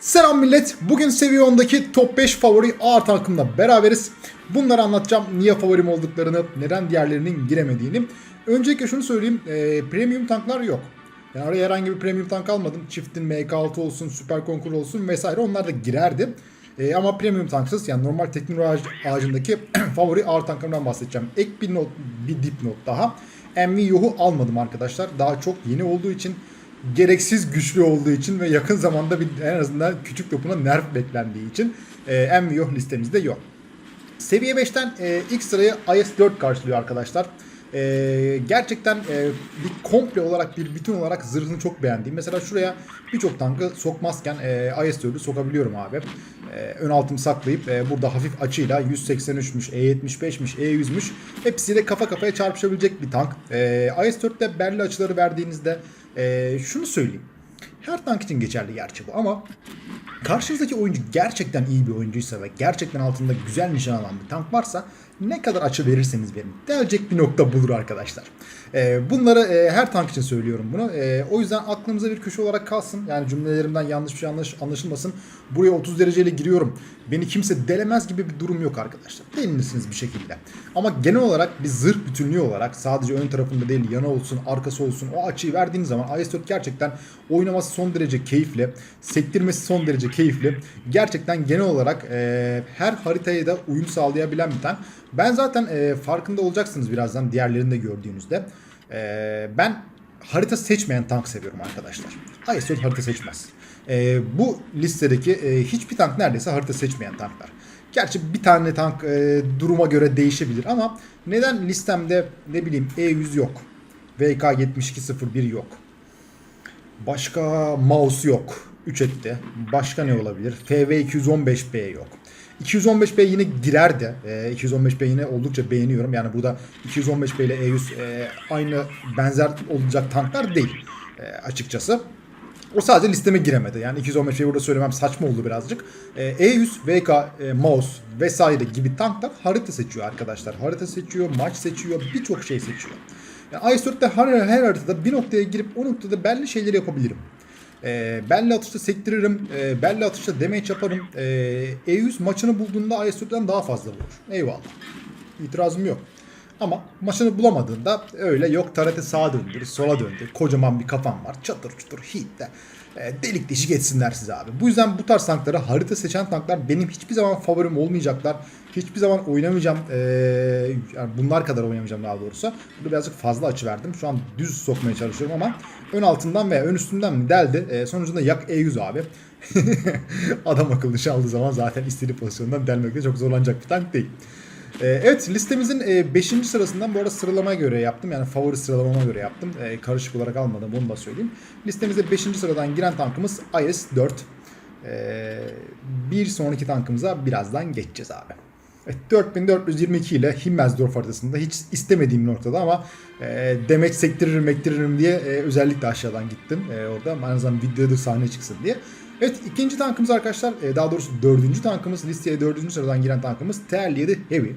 Selam millet. Bugün seviye 10'daki top 5 favori ağır tankımla beraberiz. Bunları anlatacağım. Niye favorim olduklarını, neden diğerlerinin giremediğini. Öncelikle şunu söyleyeyim. e, premium tanklar yok. Yani oraya herhangi bir premium tank almadım. Çiftin MK6 olsun, Süper Konkur olsun vesaire onlar da girerdi. E, ama premium tanksız yani normal teknoloji ağacı- ağacındaki favori ağır tanklarından bahsedeceğim. Ek bir not, bir dipnot daha. MV Yoh'u almadım arkadaşlar. Daha çok yeni olduğu için gereksiz güçlü olduğu için ve yakın zamanda bir en azından küçük topuna nerf beklendiği için e, MV Yoh listemizde yok. Seviye 5'ten e, ilk sırayı IS-4 karşılıyor arkadaşlar. E, gerçekten e, bir komple olarak bir bütün olarak zırhını çok beğendiğim. Mesela şuraya birçok tankı sokmazken e, IS-4'ü sokabiliyorum abi. E, ön altımı saklayıp e, burada hafif açıyla 183'müş, E75'miş, E100'müş hepsiyle kafa kafaya çarpışabilecek bir tank. E, IS-4'te belli açıları verdiğinizde e, şunu söyleyeyim. Her tank için geçerli gerçi bu ama karşınızdaki oyuncu gerçekten iyi bir oyuncuysa ve gerçekten altında güzel nişan alan bir tank varsa ne kadar açı verirseniz verin. Gelecek bir nokta bulur arkadaşlar. Ee, bunları e, her tank için söylüyorum bunu. Ee, o yüzden aklınıza bir köşe olarak kalsın. Yani cümlelerimden yanlış bir şey anlaş- anlaşılmasın. Buraya 30 dereceyle giriyorum. Beni kimse delemez gibi bir durum yok arkadaşlar. Delinirsiniz bir şekilde. Ama genel olarak bir zırh bütünlüğü olarak sadece ön tarafında değil yana olsun arkası olsun o açıyı verdiğiniz zaman IS-4 gerçekten oynaması son derece keyifli. Sektirmesi son derece keyifli. Gerçekten genel olarak e, her haritaya da uyum sağlayabilen bir tank. Ben zaten e, farkında olacaksınız birazdan diğerlerini de gördüğünüzde. E, ben harita seçmeyen tank seviyorum arkadaşlar. IS-4 harita seçmez. E, bu listedeki e, hiçbir tank neredeyse harita seçmeyen tanklar. Gerçi bir tane tank e, duruma göre değişebilir ama neden listemde ne bileyim E100 yok. VK7201 yok. Başka mouse yok. 3 etti. Başka ne olabilir? FV215B yok. 215B yine girer de. E, 215B yine oldukça beğeniyorum. Yani burada 215B ile E100 e, aynı benzer olacak tanklar değil e, açıkçası. O sadece listeme giremedi. Yani 215'i burada söylemem saçma oldu birazcık. Ee, E100, VK, e, Mouse vesaire gibi tanklar harita seçiyor arkadaşlar. Harita seçiyor, maç seçiyor, birçok şey seçiyor. Yani IS-4'te her, her haritada bir noktaya girip o noktada belli şeyleri yapabilirim. Ee, belli atışta sektiririm, e, belli atışta damage yaparım. Ee, E100 maçını bulduğunda IS-4'ten daha fazla vurur. Eyvallah. İtirazım yok. Ama maçını bulamadığında öyle yok tarete sağa döndür, sola döndür. Kocaman bir kafam var. Çatır çutur hitte. E, delik deşik etsinler size abi. Bu yüzden bu tarz tankları harita seçen tanklar benim hiçbir zaman favorim olmayacaklar. Hiçbir zaman oynamayacağım. E, yani bunlar kadar oynamayacağım daha doğrusu. Burada birazcık fazla açı verdim. Şu an düz sokmaya çalışıyorum ama ön altından veya ön üstünden mi deldi. E, sonucunda yak E100 abi. Adam akıllı çaldığı zaman zaten istediği pozisyondan delmekte çok zorlanacak bir tank değil. Ee, evet listemizin 5. sırasından bu arada sıralamaya göre yaptım. Yani favori sıralamama göre yaptım. Ee, karışık olarak almadım onu da söyleyeyim. Listemize 5. sıradan giren tankımız IS-4. Ee, bir sonraki tankımıza birazdan geçeceğiz abi. Evet, 4422 ile Himmelsdorf haritasında hiç istemediğim noktada ama e, demet sektiririm mektiririm diye e, özellikle aşağıdan gittim. E, orada en azından videoda sahne çıksın diye. Evet ikinci tankımız arkadaşlar e, daha doğrusu dördüncü tankımız listeye dördüncü sıradan giren tankımız TR7 Heavy.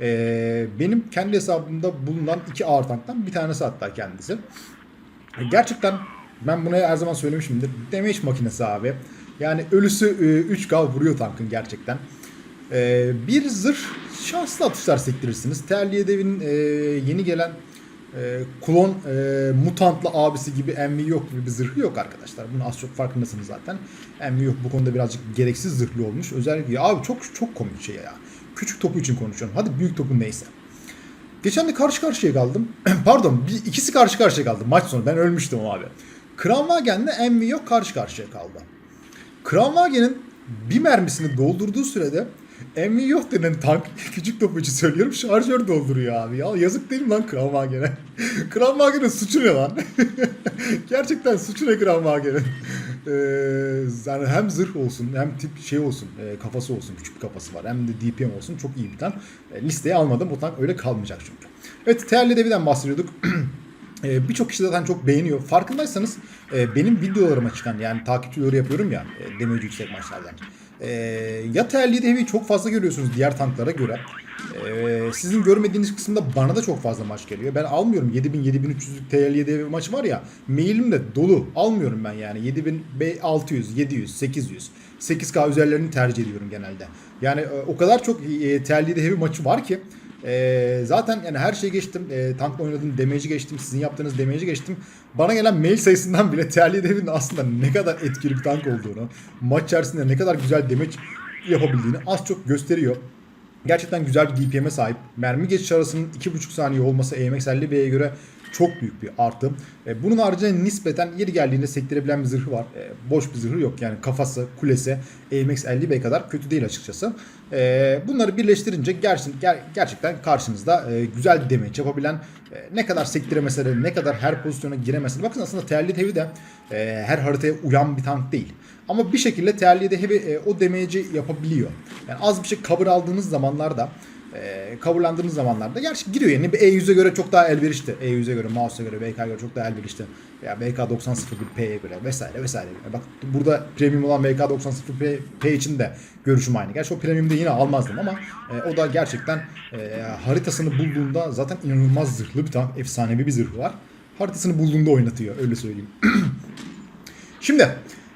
E, benim kendi hesabımda bulunan iki ağır tanktan bir tanesi hatta kendisi. E, Gerçekten ben buna her zaman söylemişimdir. Damage makinesi abi. Yani ölüsü e, 3K vuruyor tankın gerçekten. Bir zırh şanslı atışlar sektirirsiniz. Terliye devinin e, yeni gelen e, klon e, mutantlı abisi gibi MV yok gibi bir zırhı yok arkadaşlar. Bunu az çok farkındasınız zaten. MV yok bu konuda birazcık gereksiz zırhlı olmuş. Özellikle abi çok çok komik şey ya. Küçük topu için konuşuyorum. Hadi büyük topun neyse. Geçen de karşı karşıya kaldım. Pardon bir, ikisi karşı karşıya kaldı maç sonu. Ben ölmüştüm o abi. Kramwagen'le MV yok karşı karşıya kaldı. Kramwagen'in bir mermisini doldurduğu sürede MV yok denen tank küçük topu için söylüyorum şarjör dolduruyor abi. Ya yazık değil mi lan Kramwagen'e Kramwagen'in suçu ne lan? Gerçekten suçu ne Kramwagen'in ee, yani hem zırh olsun hem tip şey olsun e, kafası olsun küçük bir kafası var. Hem de DPM olsun çok iyi bir tank. E, listeye almadım o tank öyle kalmayacak çünkü. Evet Terli Devi'den bahsediyorduk. Ee, Birçok kişi zaten çok beğeniyor. Farkındaysanız e, benim videolarıma çıkan yani takipçileri yapıyorum ya e, demeci yüksek maçlardan. E, ya terliği de heavy çok fazla görüyorsunuz diğer tanklara göre. Ee, sizin görmediğiniz kısımda bana da çok fazla maç geliyor. Ben almıyorum 7000-7300'lük TL7 bir maçı var ya. Mailim de dolu. Almıyorum ben yani. 7600, 700, 800. 8K üzerlerini tercih ediyorum genelde. Yani e, o kadar çok e, TL7 heavy maçı var ki e, zaten yani her şeyi geçtim. E, tankla oynadım, damage'i geçtim, sizin yaptığınız damage'i geçtim. Bana gelen mail sayısından bile TL7 heavy'nin aslında ne kadar etkili bir tank olduğunu, maç içerisinde ne kadar güzel damage yapabildiğini az çok gösteriyor. Gerçekten güzel bir DPM'e sahip. Mermi geçiş arasının 2.5 saniye olması AMX 50B'ye göre çok büyük bir artı. E, bunun haricinde nispeten yeri geldiğinde sektirebilen bir zırhı var. E, boş bir zırhı yok yani kafası, kulesi AMX 50B kadar kötü değil açıkçası. E, bunları birleştirince gerçekten, ger- gerçekten karşınızda e, güzel damage yapabilen e, ne kadar sektiremese de ne kadar her pozisyona giremese de bakın aslında Terli Heavy de e, her haritaya uyan bir tank değil. Ama bir şekilde Terli Heavy e, o damage'i yapabiliyor. Yani az bir şey cover aldığınız zamanlarda e, zamanlarda gerçi giriyor yani bir E100'e göre çok daha elverişli. E100'e göre, mouse'a göre, VK'ya göre çok daha elverişli. Ya VK9001P'ye göre vesaire vesaire. Bak burada premium olan VK9001P P için de görüşüm aynı. Gerçi o premium'da yine almazdım ama e, o da gerçekten e, haritasını bulduğunda zaten inanılmaz zırhlı bir tank. Efsanevi bir zırhı var. Haritasını bulduğunda oynatıyor öyle söyleyeyim. Şimdi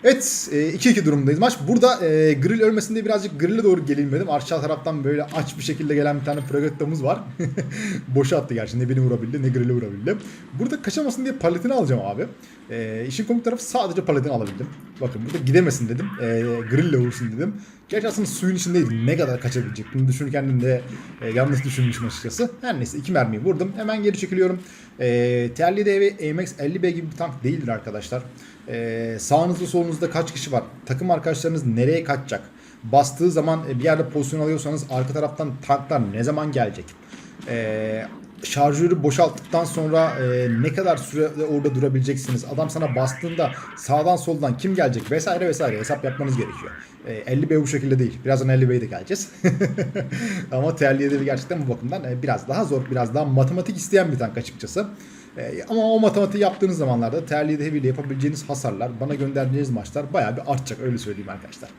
Evet e, 2-2 durumdayız maç. Burada e, grill ölmesin diye birazcık grill'e doğru gelinmedim. Aşağı taraftan böyle aç bir şekilde gelen bir tane Pragetto'muz var. Boşa attı gerçi. Ne beni vurabildi ne grill'e vurabildi. Burada kaçamasın diye paletini alacağım abi. E, işin komik tarafı sadece paletini alabildim. Bakın burada gidemesin dedim. E, grill'le vursun dedim. Gerçi aslında suyun içindeydi. Ne kadar kaçabilecek? Bunu düşünürken de e, yanlış düşünmüşüm açıkçası. Her neyse iki mermiyi vurdum. Hemen geri çekiliyorum. E, Terli ve AMX 50B gibi bir tank değildir arkadaşlar. E, sağınızda solunuzda kaç kişi var? Takım arkadaşlarınız nereye kaçacak? Bastığı zaman e, bir yerde pozisyon alıyorsanız arka taraftan tanklar ne zaman gelecek? E, şarjörü boşalttıktan sonra e, ne kadar süre orada durabileceksiniz? Adam sana bastığında sağdan soldan kim gelecek vesaire vesaire hesap yapmanız gerekiyor. E, 50B bu şekilde değil. Birazdan 50B'ye de geleceğiz. Ama TL7 gerçekten bu bakımdan e, biraz daha zor, biraz daha matematik isteyen bir tank açıkçası. E, ama o matematiği yaptığınız zamanlarda terli heavy ile yapabileceğiniz hasarlar, bana gönderdiğiniz maçlar bayağı bir artacak öyle söyleyeyim arkadaşlar.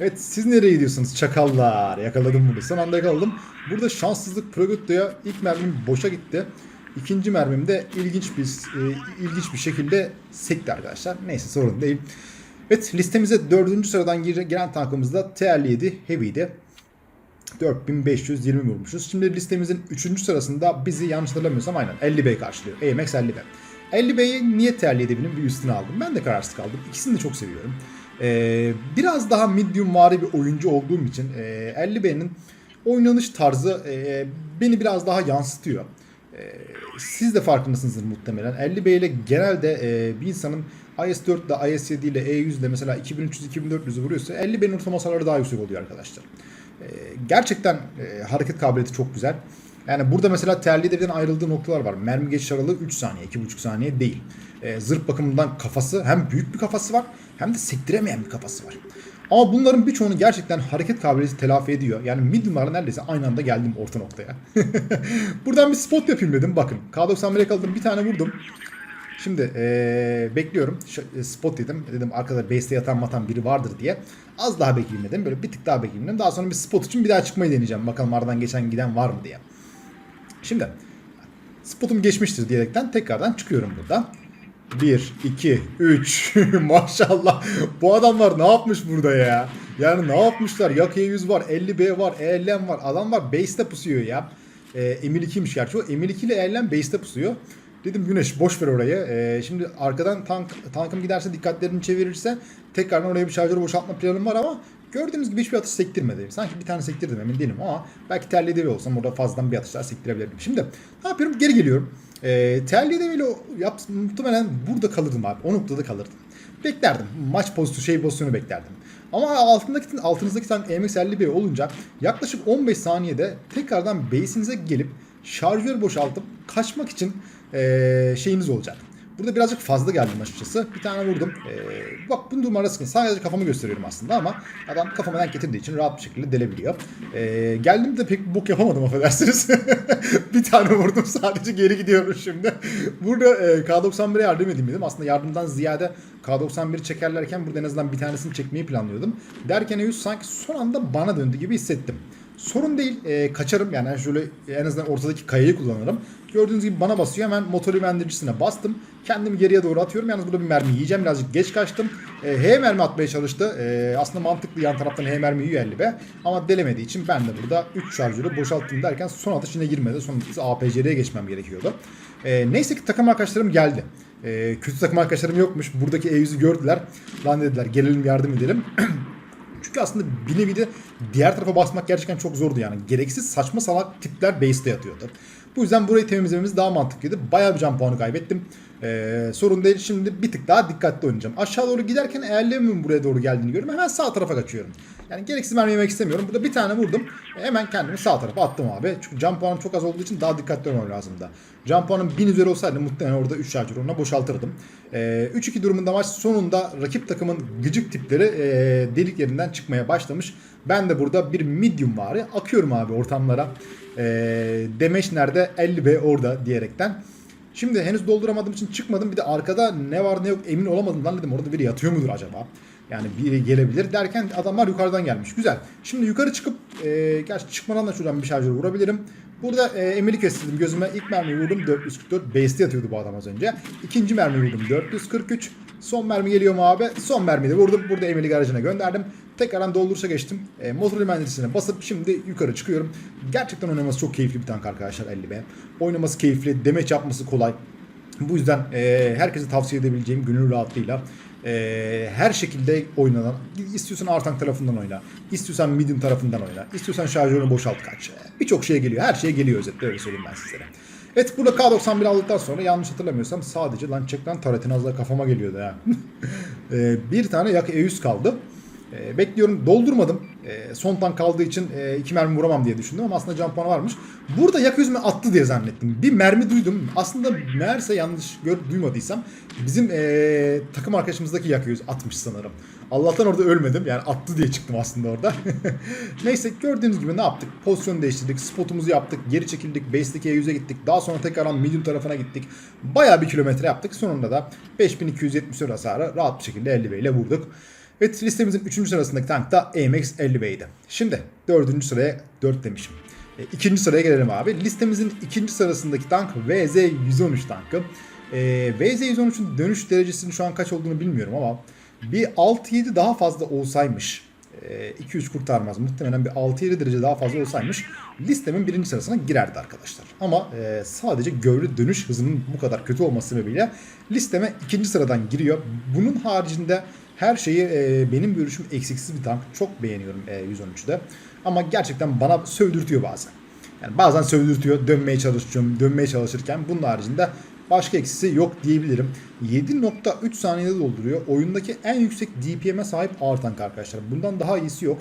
Evet siz nereye gidiyorsunuz çakallar? Yakaladım bunu. Son anda yakaladım. Burada şanssızlık Progutto'ya ilk mermim boşa gitti. İkinci mermim de ilginç bir e, ilginç bir şekilde sekti arkadaşlar. Neyse sorun değil. Evet listemize dördüncü sıradan gir- giren tankımız da TR7 Heavy'di. 4520 vurmuşuz. Şimdi listemizin 3. sırasında bizi yanlış hatırlamıyorsam aynen 50B karşılıyor. AMX 50B. 50B'yi niye tercih edebilirim bir üstüne aldım. Ben de kararsız kaldım. İkisini de çok seviyorum. Ee, biraz daha medium vari bir oyuncu olduğum için e, 50B'nin oynanış tarzı e, beni biraz daha yansıtıyor. E, siz de farkındasınızdır muhtemelen. 50B ile genelde e, bir insanın IS-4 ile IS-7 ile E100 ile mesela 2300-2400'ü vuruyorsa 50B'nin ortalama hasarları daha yüksek oluyor arkadaşlar. E, gerçekten e, hareket kabiliyeti çok güzel. Yani burada mesela terli devden ayrıldığı noktalar var. Mermi geçiş aralığı 3 saniye, 2,5 saniye değil. E, zırh bakımından kafası hem büyük bir kafası var hem de sektiremeyen bir kafası var. Ama bunların birçoğunu gerçekten hareket kabiliyeti telafi ediyor. Yani medium'larla neredeyse aynı anda geldim orta noktaya. Buradan bir spot yapayım dedim. Bakın K91'e kaldım bir tane vurdum. Şimdi ee, bekliyorum. Ş- spot dedim. Dedim arkada base'te yatan matan biri vardır diye. Az daha bekleyeyim dedim. Böyle bir tık daha bekleyeyim dedim. Daha sonra bir spot için bir daha çıkmayı deneyeceğim. Bakalım aradan geçen giden var mı diye. Şimdi spotum geçmiştir diyerekten tekrardan çıkıyorum burada. 1, 2, 3 maşallah bu adamlar ne yapmış burada ya? Yani ne yapmışlar? Yak E100 var, 50B var, ELM var. Adam var base'te pusuyor ya. Ee, Emil 2'ymiş gerçi o. Emil 2 ile ELM base'te pusuyor. Dedim Güneş boş ver orayı. Ee, şimdi arkadan tank tankım giderse dikkatlerini çevirirse tekrardan oraya bir şarjörü boşaltma planım var ama gördüğünüz gibi hiçbir atış sektirmedi. Sanki bir tane sektirdim emin değilim ama belki terli devi olsam orada fazladan bir atışlar sektirebilirdim. Şimdi ne yapıyorum? Geri geliyorum. Ee, terli deviyle yap, muhtemelen burada kalırdım abi. O noktada kalırdım. Beklerdim. Maç pozisyonu, şey pozisyonu beklerdim. Ama altındaki, altınızdaki tank MX-50B olunca yaklaşık 15 saniyede tekrardan base'inize gelip şarjör boşaltıp kaçmak için eee, şeyiniz olacak. Burada birazcık fazla geldim açıkçası. Bir tane vurdum. Eee, bak bunu numara sıkıntı. Sadece kafamı gösteriyorum aslında ama adam kafama denk getirdiği için rahat bir şekilde delebiliyor. Eee geldim de pek bok yapamadım affedersiniz. bir tane vurdum sadece geri gidiyorum şimdi. Burada eee, K91'e yardım edeyim dedim. Aslında yardımdan ziyade K91'i çekerlerken burada en azından bir tanesini çekmeyi planlıyordum. Derken Eus sanki son anda bana döndü gibi hissettim. Sorun değil. E, kaçarım yani şöyle en azından ortadaki kayayı kullanırım. Gördüğünüz gibi bana basıyor. Hemen motor yönlendiricisine bastım. Kendimi geriye doğru atıyorum. Yalnız burada bir mermi yiyeceğim. Birazcık geç kaçtım. E, H mermi atmaya çalıştı. E, aslında mantıklı yan taraftan H mermi yiyor 50 be. Ama delemediği için ben de burada 3 şarjörü boşalttım derken son atış yine girmedi. Son atış APC'ye geçmem gerekiyordu. E, neyse ki takım arkadaşlarım geldi. E, kötü takım arkadaşlarım yokmuş. Buradaki E100'ü gördüler. Lan dediler gelelim yardım edelim. Çünkü aslında bir nevi de diğer tarafa basmak gerçekten çok zordu yani. Gereksiz saçma salak tipler base'te yatıyordu. Bu yüzden burayı temizlememiz daha mantıklıydı. Bayağı bir can puanı kaybettim. Ee, sorun değil. Şimdi bir tık daha dikkatli oynayacağım. Aşağı doğru giderken eğerlerimin buraya doğru geldiğini görüyorum. Hemen sağ tarafa kaçıyorum. Yani gereksiz mermi yemek istemiyorum. Burada bir tane vurdum. Hemen kendimi sağ tarafa attım abi. Çünkü can puanım çok az olduğu için daha dikkatli olmam lazımdı. Can puanım 1000 üzeri olsaydı muhtemelen orada 3 şarjör ona boşaltırdım. Ee, 3-2 durumunda maç sonunda rakip takımın gıcık tipleri e, deliklerinden çıkmaya başlamış. Ben de burada bir medium var. Akıyorum abi ortamlara. E, Demeş nerede? 50B orada diyerekten. Şimdi henüz dolduramadığım için çıkmadım. Bir de arkada ne var ne yok emin olamadım. Lan dedim orada biri yatıyor mudur acaba? Yani biri gelebilir derken adamlar yukarıdan gelmiş. Güzel. Şimdi yukarı çıkıp e, gerçi çıkmadan da şuradan bir şarjör vurabilirim. Burada e, emeli kestirdim gözüme. İlk mermi vurdum 444. Base'de yatıyordu bu adam az önce. İkinci mermi vurdum 443. Son mermi geliyor mu abi? Son mermiyi de vurdum. Burada emeli garajına gönderdim. Tekrardan dolduruşa geçtim. E, motor limenlisine basıp şimdi yukarı çıkıyorum. Gerçekten oynaması çok keyifli bir tank arkadaşlar 50B. Oynaması keyifli, demeç yapması kolay. Bu yüzden e, herkese tavsiye edebileceğim gönül rahatlığıyla e, her şekilde oynanan, istiyorsan Artank tarafından oyna, istiyorsan Medium tarafından oyna, istiyorsan şarjörünü boşalt kaç. Birçok şeye geliyor, her şeye geliyor özetle öyle söyleyeyim ben sizlere. Evet burada K91 aldıktan sonra yanlış hatırlamıyorsam sadece lan çek taretin az kafama geliyordu ha. E, bir tane yak E100 kaldı. E, bekliyorum doldurmadım. E, son tank kaldığı için e, iki mermi vuramam diye düşündüm ama aslında can puanı varmış. Burada yak yüzüme attı diye zannettim. Bir mermi duydum. Aslında meğerse yanlış gör, duymadıysam bizim e, takım arkadaşımızdaki yak yüz atmış sanırım. Allah'tan orada ölmedim. Yani attı diye çıktım aslında orada. Neyse gördüğünüz gibi ne yaptık? Pozisyon değiştirdik. Spotumuzu yaptık. Geri çekildik. Base'deki yüze gittik. Daha sonra tekrar medium tarafına gittik. Bayağı bir kilometre yaptık. Sonunda da 5270 hasarı rahat bir şekilde 50 ile vurduk. Evet listemizin 3. sırasındaki tank da AMX 50B'ydi. Şimdi 4. sıraya 4 demişim. E, ikinci sıraya gelelim abi. Listemizin ikinci sırasındaki tank VZ113 tankı. E, VZ113'ün dönüş derecesinin şu an kaç olduğunu bilmiyorum ama bir 6-7 daha fazla olsaymış 2-3 kurtarmaz. Muhtemelen bir 6-7 derece daha fazla olsaymış listemin birinci sırasına girerdi arkadaşlar. Ama e, sadece gövde dönüş hızının bu kadar kötü olması sebebiyle listeme ikinci sıradan giriyor. Bunun haricinde her şeyi e, benim görüşüm eksiksiz bir tank. Çok beğeniyorum e, 113'de. Ama gerçekten bana sövdürtüyor bazen. Yani bazen sövdürtüyor, dönmeye çalışıyorum, dönmeye çalışırken bunun haricinde başka eksisi yok diyebilirim. 7.3 saniyede dolduruyor. Oyundaki en yüksek DPM'e sahip ağır tank arkadaşlar. Bundan daha iyisi yok.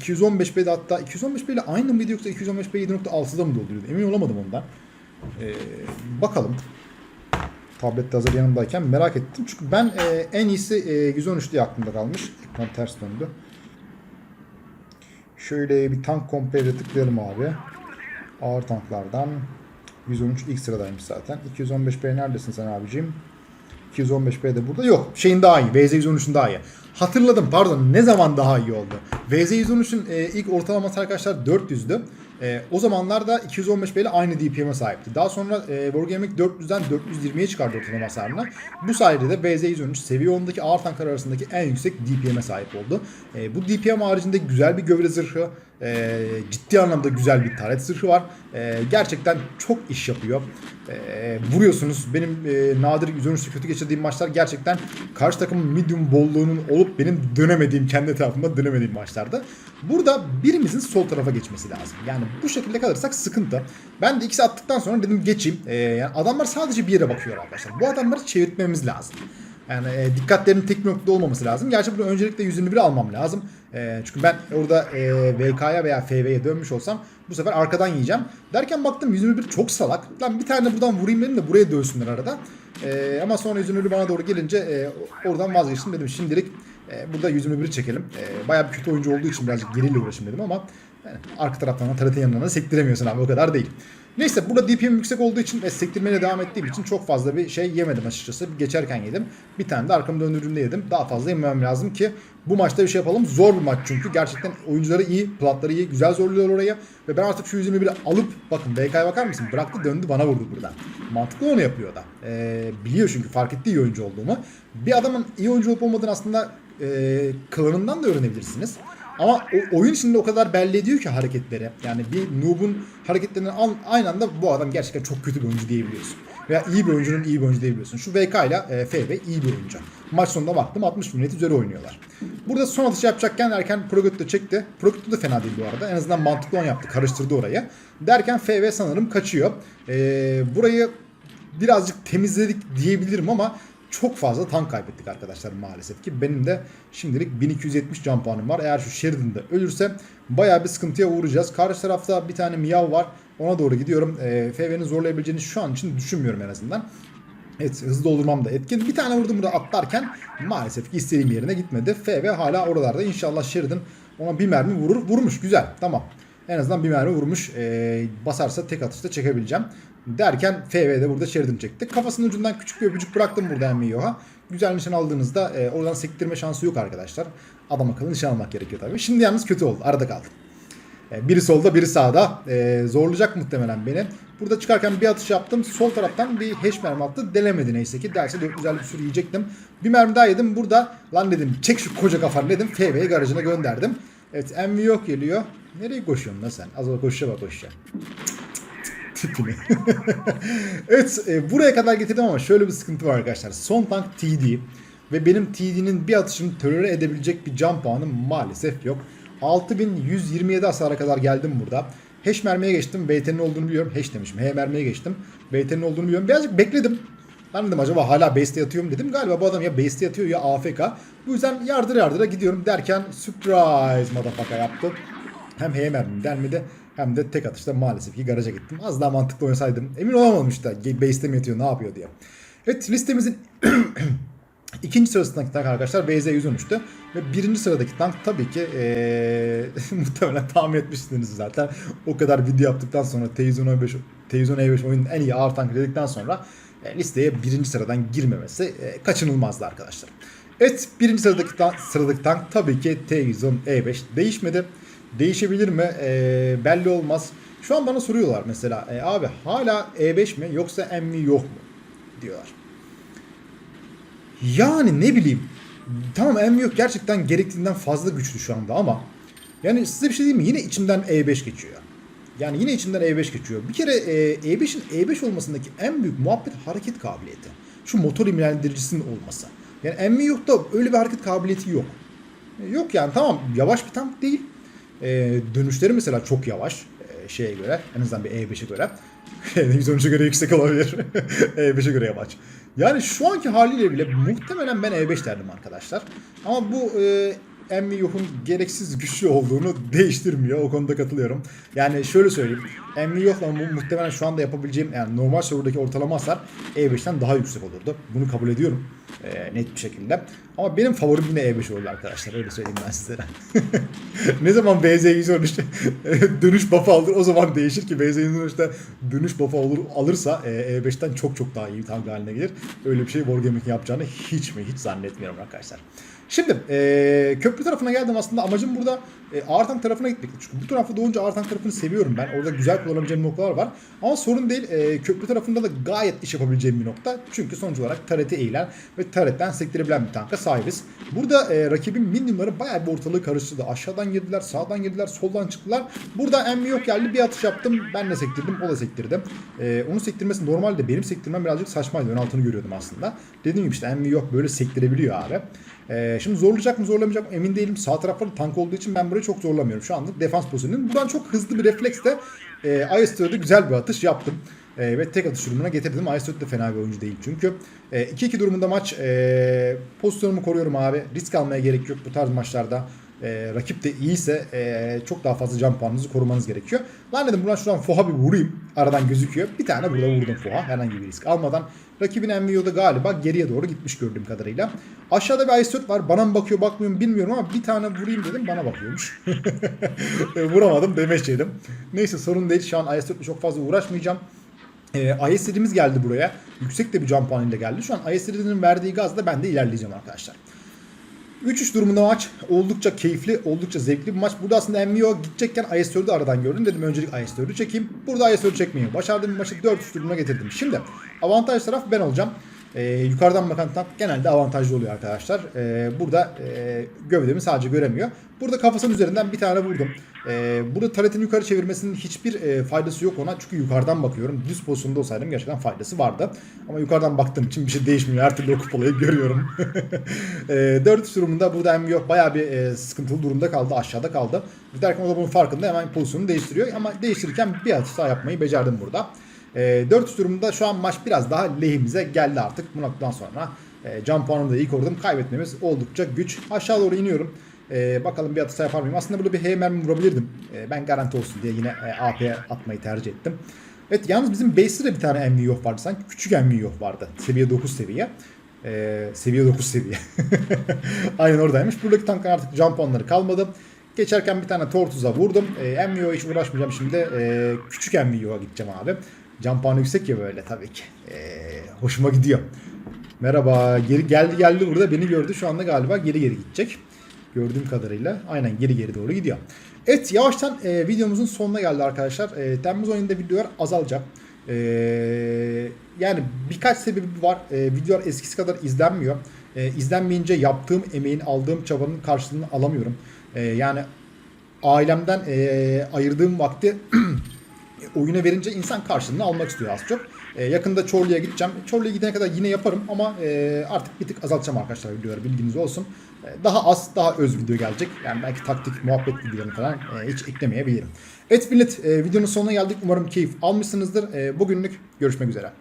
215B'de hatta 215B ile aynı mıydı yoksa 215B 7.6'da mı dolduruyordu? Emin olamadım ondan. Ee, bakalım. Tablette hazır yanımdayken merak ettim. Çünkü ben e, en iyisi e, 113 diye aklımda kalmış. Ekran ters döndü. Şöyle bir tank komple tıklayalım abi. Ağır tanklardan 113 ilk sıradaymış zaten. 215B neredesin sen abicim? 215B de burada yok. Şeyin daha iyi. VZ113'ün daha iyi. Hatırladım pardon. Ne zaman daha iyi oldu? VZ113'ün e, ilk ortalaması arkadaşlar 400'dü. E, o zamanlarda 215B ile aynı DPM'e sahipti. Daha sonra e, Wargaming 400'den 420'ye çıkardı ortalama hasarını. Bu sayede de VZ113 seviye 10'daki ağır tanklar arasındaki en yüksek DPM'e sahip oldu. E, bu DPM haricinde güzel bir gövde zırhı, e, ciddi anlamda güzel bir taret zırhı var. E, gerçekten çok iş yapıyor. E, vuruyorsunuz. Benim e, nadir 113'te kötü geçirdiğim maçlar gerçekten karşı takımın medium bolluğunun olup benim dönemediğim, kendi tarafımda dönemediğim maçlarda. Burada birimizin sol tarafa geçmesi lazım. Yani bu şekilde kalırsak sıkıntı. Ben de ikisi attıktan sonra dedim geçeyim. E, yani adamlar sadece bir yere bakıyor arkadaşlar. Bu adamları çevirtmemiz lazım. Yani e, dikkatlerinin tek noktada olmaması lazım. Gerçi burada öncelikle 121 almam lazım. E, çünkü ben orada e, VK'ya veya FV'ye dönmüş olsam bu sefer arkadan yiyeceğim. Derken baktım 121 çok salak. Lan bir tane buradan vurayım dedim de buraya dövsünler arada. E, ama sonra 121 bana doğru gelince e, oradan vazgeçtim dedim. Şimdilik e, burada 121 çekelim. E, bayağı bir kötü oyuncu olduğu için birazcık geriyle uğraşayım dedim ama yani arka taraftan da TRT yanına da sektiremiyorsun abi o kadar değil. Neyse burada DPM yüksek olduğu için ve sektirmeye devam ettiğim için çok fazla bir şey yemedim açıkçası. Geçerken yedim. Bir tane de arkamı döndürdüğümde yedim. Daha fazla yememem lazım ki bu maçta bir şey yapalım. Zor bir maç çünkü. Gerçekten oyuncuları iyi, platları iyi, güzel zorluyorlar oraya. Ve ben artık şu 121'i alıp bakın BK'ya bakar mısın? Bıraktı döndü bana vurdu buradan. Mantıklı onu yapıyor da. Ee, biliyor çünkü fark etti iyi oyuncu olduğumu. Bir adamın iyi oyuncu olup olmadığını aslında e, klanından da öğrenebilirsiniz. Ama o oyun içinde o kadar belli ediyor ki hareketleri. Yani bir noob'un hareketlerini al- aynı anda bu adam gerçekten çok kötü bir oyuncu diyebiliyorsun. Veya iyi bir oyuncunun iyi bir oyuncu diyebiliyorsun. Şu VK ile e, FB iyi bir oyuncu. Maç sonunda baktım 60 bin net üzeri oynuyorlar. Burada son atış yapacakken erken Progut'ta çekti. Progut'ta da fena değil bu arada. En azından mantıklı on yaptı. Karıştırdı orayı. Derken FV sanırım kaçıyor. E, burayı birazcık temizledik diyebilirim ama çok fazla tank kaybettik arkadaşlar maalesef ki. Benim de şimdilik 1270 can puanım var. Eğer şu Sheridan da ölürse bayağı bir sıkıntıya uğrayacağız. Karşı tarafta bir tane Miyav var. Ona doğru gidiyorum. E, FV'nin zorlayabileceğini şu an için düşünmüyorum en azından. Evet hızlı doldurmam da etkin. Bir tane vurdum burada atlarken maalesef ki istediğim yerine gitmedi. FV hala oralarda. İnşallah Sheridan ona bir mermi vurur. Vurmuş güzel tamam. En azından bir mermi vurmuş. Ee, basarsa tek atışta çekebileceğim. Derken FV de burada Sheridan çekti. Kafasının ucundan küçük bir öpücük bıraktım burada Emmiyo'ha. Güzel nişan aldığınızda e, oradan sektirme şansı yok arkadaşlar. Adam akıllı nişan almak gerekiyor tabii. Şimdi yalnız kötü oldu. Arada kaldım. E, Biri solda biri sağda. E, zorlayacak muhtemelen beni. Burada çıkarken bir atış yaptım. Sol taraftan bir hash mermi attı. Delemedi neyse ki. Derse 450 bir sürü yiyecektim. Bir mermi daha yedim. Burada lan dedim çek şu koca kafanı dedim. FV'yi garajına gönderdim. Evet MV yok geliyor. Nereye koşuyorsun lan sen? Az sonra koşuşa bak koşuşa. Tipini. evet e, buraya kadar getirdim ama şöyle bir sıkıntı var arkadaşlar. Son tank TD ve benim TD'nin bir atışını tolere edebilecek bir can puanım maalesef yok. 6127 hasara kadar geldim burada. Hash mermiye geçtim. BT'nin olduğunu biliyorum. Hash demişim. H mermiye geçtim. BT'nin olduğunu biliyorum. Birazcık bekledim. Ben dedim acaba hala base'te yatıyor mu dedim. Galiba bu adam ya base'te yatıyor ya AFK. Bu yüzden yardır yardıra gidiyorum derken surprise motherfucker yaptı. Hem H mermim delmedi hem de tek atışta maalesef ki garaja gittim. Az daha mantıklı oynasaydım. Emin olamadım işte base'te mi yatıyor ne yapıyor diye. Evet listemizin İkinci sırasındaki tank arkadaşlar VZ113'tü. Ve birinci sıradaki tank tabii ki ee, muhtemelen tahmin etmişsiniz zaten. O kadar video yaptıktan sonra T115 T115 oyunun en iyi ağır tankı dedikten sonra e, listeye birinci sıradan girmemesi e, kaçınılmazdı arkadaşlar. Evet birinci sıradaki, tank, sıradaki tank tabii ki T110 E5 değişmedi. Değişebilir mi? E, belli olmaz. Şu an bana soruyorlar mesela e, abi hala E5 mi yoksa MV yok mu diyorlar. Yani ne bileyim. Tamam M yok gerçekten gerektiğinden fazla güçlü şu anda ama yani size bir şey diyeyim mi? Yine içimden E5 geçiyor. Yani yine içimden E5 geçiyor. Bir kere e, E5'in E5 olmasındaki en büyük muhabbet hareket kabiliyeti. Şu motor imlendiricisinin olması. Yani MV yok da öyle bir hareket kabiliyeti yok. E, Yok yani tamam yavaş bir tank değil. E, dönüşleri mesela çok yavaş e, şeye göre en azından bir E5'e göre. 113'e göre yüksek olabilir. E5'e göre yavaş. Yani şu anki haliyle bile muhtemelen ben E5 derdim arkadaşlar. Ama bu e, Emmi Yuh'un gereksiz güçlü olduğunu değiştirmiyor. O konuda katılıyorum. Yani şöyle söyleyeyim. Emmi Yuh'la mu- muhtemelen şu anda yapabileceğim yani normal serverdaki ortalama hasar E5'ten daha yüksek olurdu. Bunu kabul ediyorum. e, net bir şekilde. Ama benim favorim yine E5 oldu arkadaşlar. Öyle söyleyeyim ben sizlere. ne zaman BZ 113 dönüş buff'ı alır o zaman değişir ki BZ 113'te dönüş buff'ı olur, alırsa e, E5'ten çok çok daha iyi bir tank haline gelir. Öyle bir şey Wargaming yapacağını hiç mi hiç zannetmiyorum arkadaşlar. Şimdi e, köprü tarafına geldim aslında amacım burada e, ağır tank tarafına gitmek. Çünkü bu tarafa doğunca ağır tank tarafını seviyorum ben. Orada güzel kullanabileceğim noktalar var. Ama sorun değil. E, köprü tarafında da gayet iş yapabileceğim bir nokta. Çünkü sonuç olarak tarete eğilen ve taretten sektirebilen bir tanka sahibiz. Burada e, rakibin minyonları bayağı bir ortalığı karıştırdı. Aşağıdan girdiler, sağdan girdiler, soldan çıktılar. Burada emmi yok geldi. Bir atış yaptım. Ben de sektirdim. O da sektirdi. E, onun sektirmesi normalde benim sektirmem birazcık saçmaydı. Ön altını görüyordum aslında. Dediğim gibi işte emmi yok böyle sektirebiliyor abi. Ee, şimdi zorlayacak mı zorlamayacak mı emin değilim. Sağ tarafları tank olduğu için ben burayı çok zorlamıyorum. Şu anda defans pozisyonunda. Buradan çok hızlı bir refleksle e, IS-4'e güzel bir atış yaptım. E, ve tek atış durumuna getirdim. IS-4 de fena bir oyuncu değil çünkü. E, 2-2 durumunda maç. E, pozisyonumu koruyorum abi. Risk almaya gerek yok bu tarz maçlarda. E, rakip de iyiyse e, çok daha fazla can puanınızı korumanız gerekiyor. Lan dedim buradan şuradan foha bir vurayım. aradan gözüküyor. Bir tane burada vurdum Fuha herhangi bir risk almadan. Rakibin MVO'da galiba geriye doğru gitmiş gördüğüm kadarıyla. Aşağıda bir Ice 4 var. Bana mı bakıyor bakmıyor mu bilmiyorum ama bir tane vurayım dedim bana bakıyormuş. Vuramadım demeç yedim. Neyse sorun değil şu an Ice 4'le çok fazla uğraşmayacağım. E, IS-7'miz geldi buraya. Yüksek de bir jump puanıyla geldi. Şu an IS-7'nin verdiği gazla ben de ilerleyeceğim arkadaşlar. 3-3 durumunda maç oldukça keyifli, oldukça zevkli bir maç. Burada aslında MVO gidecekken IS-4'ü aradan gördüm. Dedim öncelik IS-4'ü çekeyim. Burada IS-4'ü çekmeyi başardım. Maçı 4-3 durumuna getirdim. Şimdi avantaj taraf ben olacağım. Ee, yukarıdan bakan tank genelde avantajlı oluyor arkadaşlar. Ee, burada e, gövdemi sadece göremiyor. Burada kafasının üzerinden bir tane vurdum. Ee, burada taretin yukarı çevirmesinin hiçbir e, faydası yok ona. Çünkü yukarıdan bakıyorum. Düz pozisyonda olsaydım gerçekten faydası vardı. Ama yukarıdan baktığım için bir şey değişmiyor. Her türlü o kupalayı görüyorum. e, 4 durumunda burada MVO bayağı bir e, sıkıntılı durumda kaldı. Aşağıda kaldı. Derken o da bunun farkında hemen pozisyonunu değiştiriyor. Ama değiştirirken bir hata yapmayı becerdim burada. E, 4 durumunda şu an maç biraz daha lehimize geldi artık. Bu noktadan sonra e, can puanını da iyi korudum. Kaybetmemiz oldukça güç. Aşağı doğru iniyorum. E, bakalım bir atışa yapar mıyım? Aslında burada bir H mermi vurabilirdim. E, ben garanti olsun diye yine e, AP'ye atmayı tercih ettim. Evet yalnız bizim base'de de bir tane MV vardı sanki. Küçük MV vardı. Seviye 9 seviye. E, seviye 9 seviye. Aynen oradaymış. Buradaki tankın artık jump puanları kalmadı. Geçerken bir tane Tortuz'a vurdum. E, MVO'ya hiç uğraşmayacağım şimdi. E, küçük MVO'ya gideceğim abi. Jump puanı yüksek ya böyle tabii ki. E, hoşuma gidiyor. Merhaba. Geri geldi geldi burada beni gördü. Şu anda galiba geri geri gidecek. Gördüğüm kadarıyla aynen geri geri doğru gidiyor. Evet yavaştan e, videomuzun sonuna geldi arkadaşlar. E, Temmuz ayında videolar azalacak. E, yani birkaç sebebi var. E, videolar eskisi kadar izlenmiyor. E, izlenmeyince yaptığım emeğin, aldığım çabanın karşılığını alamıyorum. E, yani ailemden e, ayırdığım vakti oyuna verince insan karşılığını almak istiyor az çok. E, yakında Çorlu'ya gideceğim. Çorlu'ya gidene kadar yine yaparım ama e, artık bir tık azaltacağım arkadaşlar videoları bilginiz olsun. E, daha az, daha öz video gelecek. Yani belki taktik, muhabbet videolarını falan e, hiç eklemeyebilirim. Evet millet e, videonun sonuna geldik. Umarım keyif almışsınızdır. E, bugünlük görüşmek üzere.